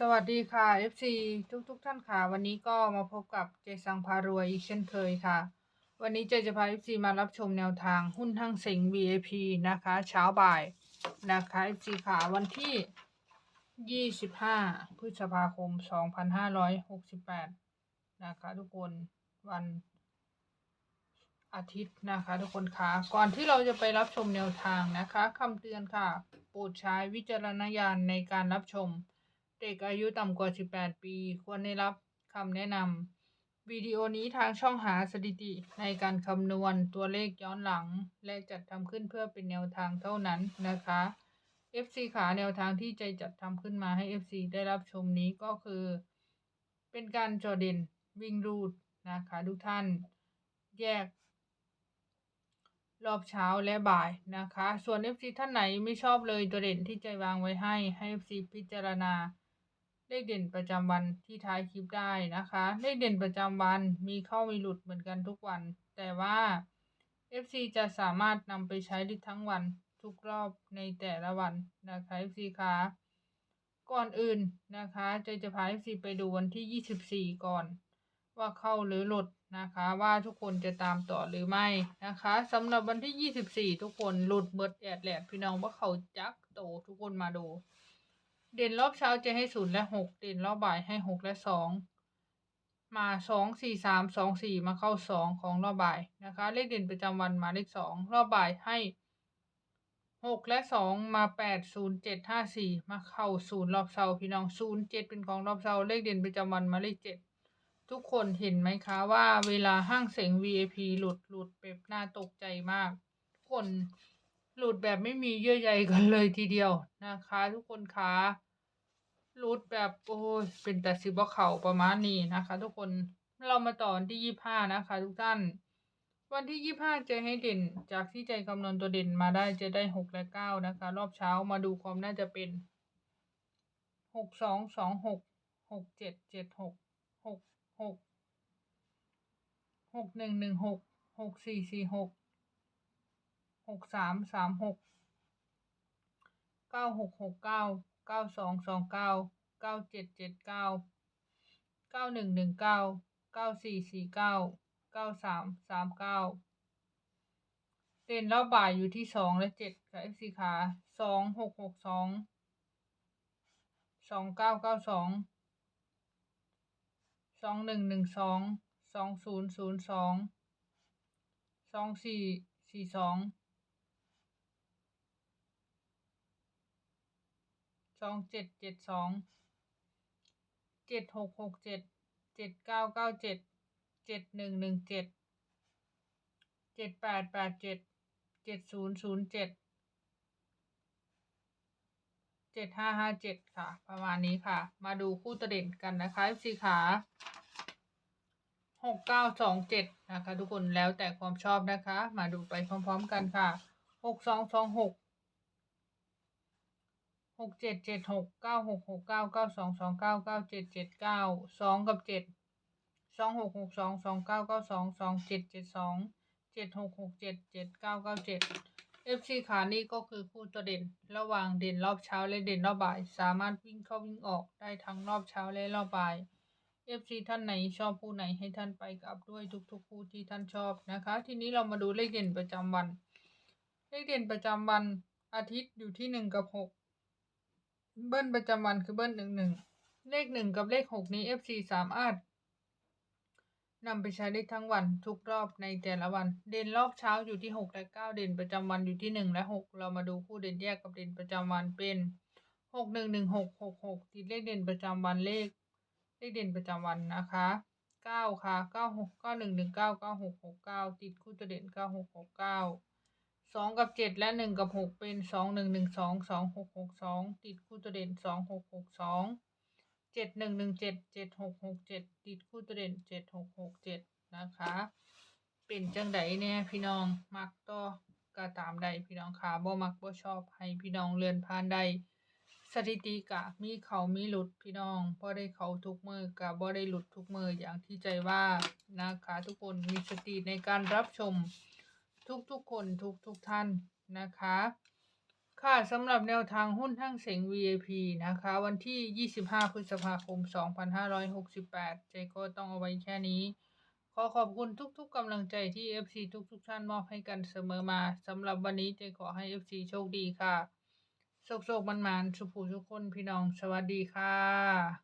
สวัสดีค่ะ FC ทุกทุกๆท่านค่ะ วันนี้ก็มาพบกับเจสังพารวยอีกเช่นเคยค่ะ วันนี้เจจะพา FC มารับชมแนวทางหุ้นทั้งเซ็ง VIP นะคะ เช้าบ่ายนะคะ FC ค่ะวันที่ 25 พฤษภาคม 2568 นะคะทุกคนวันอาทิตย์นะคะ ทุกคนคะก่อนที่เราจะไปรับชมแนวทางนะคะคำเตือนค่ะ โปรดใช้วิจารณญาณในการรับชม เด็กอายุต่ำกว่า 18 ปี ควรได้รับคำแนะนำวิดีโอนี้ทางช่องหาสถิติในการคำนวณตัวเลขย้อนหลัง และจัดทำขึ้นเพื่อเป็นแนวทางเท่านั้นนะคะ FC ขาแนวทางที่ใจจัดทำขึ้นมาให้ FC ได้รับชมนี้ก็คือ เป็นการจอเด่นวิ่งรูดนะคะทุกท่านแยก รอบเช้าและบ่ายนะคะ ส่วน FC ท่านไหนไม่ชอบเลยตัวเด่นที่ใจวางไว้ให้ให้ FC พิจารณา เลขเด่นประจำวันที่ท้ายคลิปได้นะคะ เลขเด่นประจำวันมีเข้ามีหลุดเหมือนกันทุกวัน แต่ว่า FC จะสามารถนำไปใช้ได้ทั้งวันทุกรอบในแต่ละวันนะคะ FC คะก่อนอื่นนะคะใจจะพา FC ไปดูวันที่ 24 ก่อน ว่าเข้าหรือหลุดนะคะ ว่าทุกคนจะตามต่อหรือไม่นะคะสำหรับวันที่ 24 ทุกคนหลุดเบิดแอดแหลดพี่น้องว่าเขาจักโตทุกคนมาดู เด่นรอบเช้าจะให้ศูนย์และหกเด่นรอบบ่ายให้หกและสองมาสองสี่สามสองสี่มาเข้าสองของรอบบ่ายนะคะ เลขเด่นประจำวันมาเลขสองรอบบ่ายให้หกและสองมาแปดศูนย์เจ็ดห้าสี่มาเข้าศูนย์รอบเช้าพี่น้องศูนย์เจ็ดเป็นของรอบเช้าเลขเด่นประจำวันมาเลขเจ็ดทุกคนเห็นไหมคะว่าเวลาห้างเสง VIP หลุดหลุดแบบน่าตกใจมาก ทุกคน หลุดแบบไม่มีเยื่อใยกันเลยทีเดียวนะคะ ทุกคนคะหลุดแบบโอ้ยเป็นแต่สิบเข่าประมาณนี้นะคะ ทุกคนเรามาต่อที่ยี่ห้านะคะ ทุกท่าน วันที่ยี่ห้าจะให้เด่นจากที่ใจคำนวณตัวเด่นมาได้จะได้หกและเก้านะคะ รอบเช้ามาดูความน่าจะเป็นหกสองสองหกหกเจ็ดเจ็ดหกหกหกหกหนึ่งหนึ่งหกหกสี่สี่หก หกสามสามหกเก้าหกหกเก้าเก้าสองสองเก้าเก้าเจ็ดเจ็ดเก้าเก้าหนึ่งหนึ่งเก้าเก้าสี่สี่เก้าเก้าสามสามเก้าเด่นรอบบ่ายอยู่ที่สองและเจ็ดค่ะเอฟซีขาสองหกหกสองสองเก้าเก้าสองสองหนึ่งหนึ่งสองสองศูนย์ศูนย์สองสองสี่สี่สอง สองเจ็ดเจ็ดสองเจ็ดหกหกเจ็ดเจ็ดเก้าเก้าเจ็ดเจ็ดหนึ่งหนึ่งเจ็ดเจ็ดแปดแปดเจ็ดเจ็ดศูนย์ศูนย์เจ็ดเจ็ดห้าห้าเจ็ดค่ะ ประมาณนี้ค่ะ มาดูคู่ตะเด่นกันนะคะสีขาหกเก้าสองเจ็ดนะคะ ทุกคนแล้วแต่ความชอบนะคะ มาดูไปพร้อมๆกันค่ะหกสองสองหก หกเจ็ดเจ็ดหกเก้าหกหกเก้าเก้าสองสองเก้าเก้าเจ็ดเจ็ดเก้าสองกับเจ็ดสองหกหกสองสองเก้าเก้าสองสองเจ็ดเจ็ดสองเจ็ดหกหกเจ็ดเจ็ดเก้าเก้าเจ็ดเอฟซีขานี่ก็คือคู่ตัวเด่น ระหว่างเด่นรอบเช้าและเด่นรอบบ่าย สามารถวิ่งเข้าวิ่งออกได้ทั้งรอบเช้าและรอบบ่ายเอฟซีท่านไหนชอบคู่ไหนให้ท่านไปกับด้วยทุกๆคู่ที่ท่านชอบนะคะ ทีนี้เรามาดูเลขเด่นประจำวัน เลขเด่นประจำวันอาทิตย์อยู่ที่หนึ่งกับหก เบิ้ลประจำวันคือเบิ้ลหนึ่งหนึ่งเลขหนึ่งกับเลขหกนี้เอฟซีสามารถนำไปใช้ได้ทั้งวันทุกรอบในแต่ละวัน เด่นรอบเช้าอยู่ที่หกและเก้าเด่นประจำวันอยู่ที่หนึ่งและหกเรามาดูคู่เด่นแยกกับเด่นประจำวันเป็นหกหนึ่งหนึ่งหกหกหกติดเลขเด่นประจำวันเลข เลขเด่นประจำวันนะคะเก้าค่ะเก้าหกเก้าหนึ่งหนึ่งเก้าเก้าหกหกเก้าติดคู่ตัวเด่นเก้าหกหกเก้า สองกับเจ็ดและหนึ่งกับหกเป็นสองหนึ่งหนึ่งสองสองหกหกสองติดคู่ตัวเด่นสองหกหกสองเจ็ดหนึ่งหนึ่งเจ็ดเจ็ดหกหกเจ็ดติดคู่ตัวเด่นเจ็ดหกหกเจ็ดนะคะ เป็นจังไดเนี่ยพี่น้องมักต่อก็ตามใดพี่น้องค่ะบ่มักบ่ชอบให้พี่น้องเลื่อนผ่านใดสถิติกะมีเขามีหลุดพี่น้องบ่ได้เขาทุกมือกะบ่ได้หลุดทุกมืออย่างที่ใจว่านะคะทุกคนมีสติในการรับชม ทุกๆคนทุกๆท่านนะคะ ค่ะสำหรับแนวทางหุ้นทั้งเสง VIP นะคะ วันที่ 25 พฤษภาคม 2568 เจก็ต้องเอาไว้แค่นี้ ขอขอบคุณทุกๆกำลังใจที่ FC ทุกๆท่านมอบให้กันเสมอมาสำหรับวันนี้เจขอให้ FC โชคดีค่ะโชคๆมันๆสุขๆทุกคนพี่น้องสวัสดีค่ะ